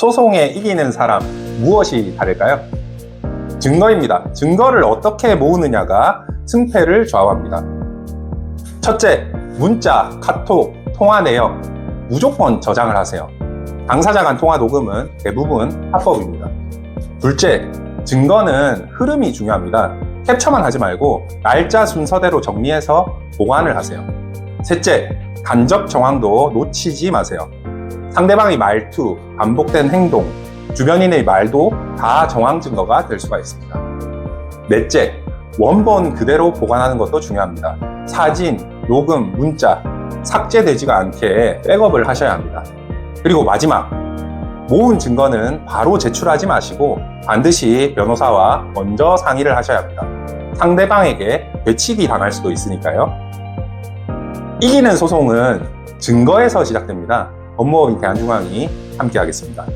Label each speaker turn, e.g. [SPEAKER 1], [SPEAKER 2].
[SPEAKER 1] 소송에 이기는 사람 무엇이 다를까요? 증거입니다. 증거를 어떻게 모으느냐가 승패를 좌우합니다. 첫째, 문자, 카톡, 통화 내역 무조건 저장을 하세요. 당사자 간 통화 녹음은 대부분 합법입니다. 둘째, 증거는 흐름이 중요합니다. 캡처만 하지 말고 날짜 순서대로 정리해서 보관을 하세요. 셋째, 간접 정황도 놓치지 마세요. 상대방의 말투, 반복된 행동, 주변인의 말도 다 정황 증거가 될 수가 있습니다. 넷째, 원본 그대로 보관하는 것도 중요합니다. 사진, 녹음, 문자, 삭제되지가 않게 백업을 하셔야 합니다. 그리고 마지막, 모은 증거는 바로 제출하지 마시고 반드시 변호사와 먼저 상의를 하셔야 합니다. 상대방에게 배치기 당할 수도 있으니까요. 이기는 소송은 증거에서 시작됩니다. 법무법인 대한중앙이 함께하겠습니다.